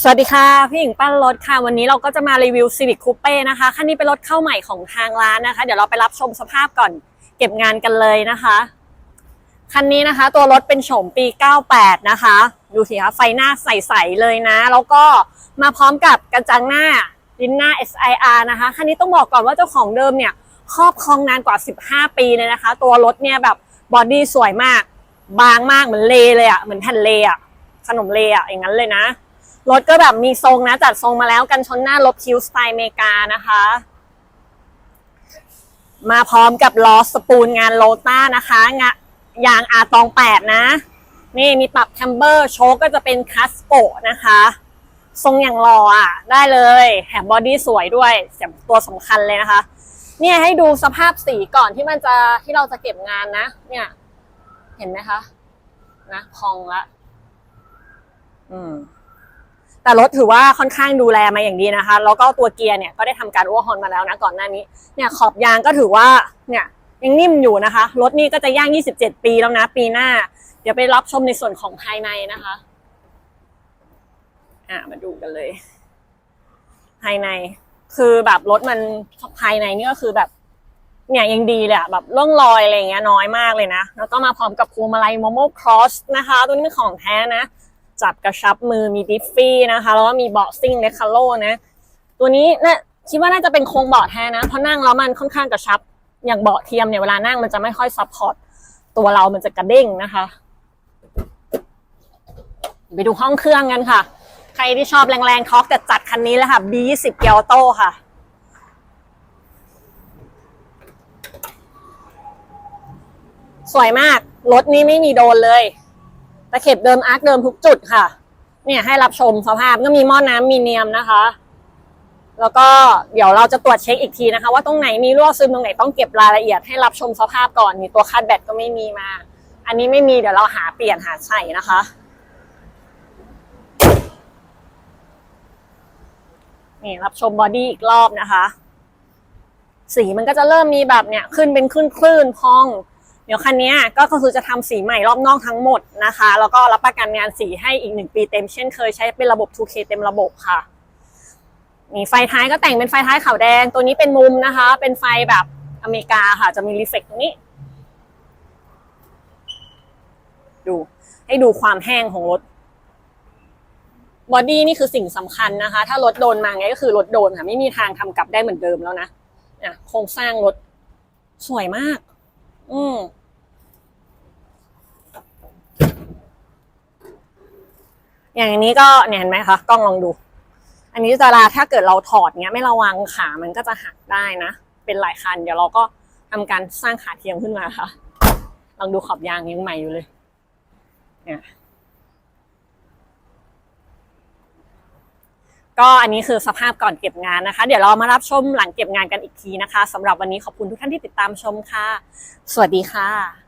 สวัสดีค่ะ พี่หญิงปั้นรถค่ะ วันนี้เราก็จะมารีวิว Civic Coupe นะคะคันนี้เป็นรถเข้าใหม่ของทางร้านนะคะ เดี๋ยวเราไปรับชมสภาพก่อนเก็บงานกันเลยนะคะคันนี้นะคะ ตัวรถเป็นโฉมปี 98 นะคะ ดูสิคะไฟหน้าใสๆเลยนะ แล้วก็มาพร้อมกับกระจังหน้าลิ้นหน้า SIR นะคะคันนี้ต้องบอกก่อนว่าเจ้าของเดิมเนี่ยครอบครองนานกว่า 15 ปีเลยนะคะ ตัวรถเนี่ยแบบบอดี้สวยมาก บางมากเหมือนเลเลยอะ่ะเหมือนแผ่นเลอะ่ะขนมเลอะ่ะอย่างนั้นเลยนะ รถก็แบบมีทรงนะ จัดทรงมาแล้วกันชนหน้าลบคิ้วสไตล์เมกานะคะ มาพร้อมกับล้อสปูลงานโลต้านะคะงะยางอาตองแปดนะ นี่มีปรับแคมเบอร์โชคก็จะเป็นคัสโกนะคะ ทรงอย่างหล่ออะ ได้เลยแถมบอดี้สวยด้วยเสียตัวสำคัญเลยนะคะ เนี่ยให้ดูสภาพสีก่อนที่มันจะที่เราจะเก็บงานนะ เนี่ย เห็นไหมคะ นะพองละ อืม แต่รถถือว่าค่อนข้างดูแลมาอย่างดีนะคะ แล้วก็ตัวเกียร์เนี่ยก็ได้ทำการอ้วฮอนมาแล้วนะก่อนหน้านี้เนี่ยขอบยางก็ถือว่าเนี่ยยังนิ่มอยู่นะคะรถนี่ก็จะย่าง 27 ปีแล้วนะ ปีหน้า เดี๋ยวไปรับชมในส่วนของภายในนะคะอ่ามาดูกันเลย ภายใน คือแบบรถมันภายในนี่ก็คือแบบ เนี่ยยังดีเลยอะแบบร่องรอยอะไรเงี้ยน้อยมากเลยนะแล้วก็มาพร้อมกับพวงมาลัยโมโมครอสนะคะ ตัวนี้เป็นของแท้นะ จับกระชับมือมีดิฟฟี่นะคะแล้วก็มีเบาะซิ่งเลคาโลนะตัวนี้น่าคิดว่าน่าจะเป็นโครงเบาะแท้นะเพราะนั่งแล้วมันค่อนข้างกระชับ อย่างเบาะเทียมเนี่ยเวลานั่งมันจะไม่ค่อยซัพพอร์ตตัวเรามันจะกระเด้งนะคะ ไปดูห้องเครื่องกันค่ะ ใครที่ชอบแรงๆทอร์กจัดคันนี้เลยค่ะ B20 เกียวโตค่ะสวยมาก รถนี้ไม่มีโดนเลย ตะเข็บเดิมอาร์คเดิมทุกจุดค่ะ เนี่ยให้รับชมสภาพก็มีหม้อน้ำมีเนียมนะคะ แล้วก็เดี๋ยวเราจะตรวจเช็คอีกทีนะคะ ว่าตรงไหนมีรั่วซึมตรงไหนต้องเก็บรายละเอียดให้รับชมสภาพก่อนมีตัวคาดแบตก็ไม่มีมา อันนี้ไม่มีเดี๋ยวเราหาเปลี่ยนหาใส่นะคะนี่รับชมบอดี้อีกรอบนะคะ สีมันก็จะเริ่มมีแบบเนี่ยขึ้นเป็นขึ้นคลื่นพอง เดี๋ยวคันนี้ก็คือจะทำสีใหม่รอบนอกทั้งหมดนะคะ แล้วก็รับประกันงานสีให้อีกหนึ่งปีเต็มเช่นเคยใช้เป็นระบบ 2K เต็มระบบค่ะนี่ไฟท้ายก็แต่งเป็นไฟท้ายขาวแดง ตัวนี้เป็นมุมนะคะ เป็นไฟแบบอเมริกาค่ะ จะมีรีเฟกตรงนี้ ดูให้ดูความแห้งของรถบอดี้นี่คือสิ่งสำคัญนะคะ ถ้ารถโดนมาไงก็คือรถโดนค่ะ ไม่มีทางทำกลับได้เหมือนเดิมแล้วนะโครงสร้างรถสวยมาก อืมอย่างนี้ก็เนี่ยเห็นไหมคะกล้องลองดู อันนี้จะลาถ้าเกิดเราถอดเงี้ย ไม่ระวังขามันก็จะหักได้นะ เป็นหลายคัน เดี๋ยวเราก็ทำการสร้างขาเทียมขึ้นมาค่ะ ลองดูขอบยางยังใหม่อยู่เลยเนี่ย ก็อันนี้คือสภาพก่อนเก็บงานนะคะ เดี๋ยวเรามารับชมหลังเก็บงานกันอีกทีนะคะสำหรับวันนี้ขอบคุณทุกท่านที่ติดตามชมค่ะ สวัสดีค่ะ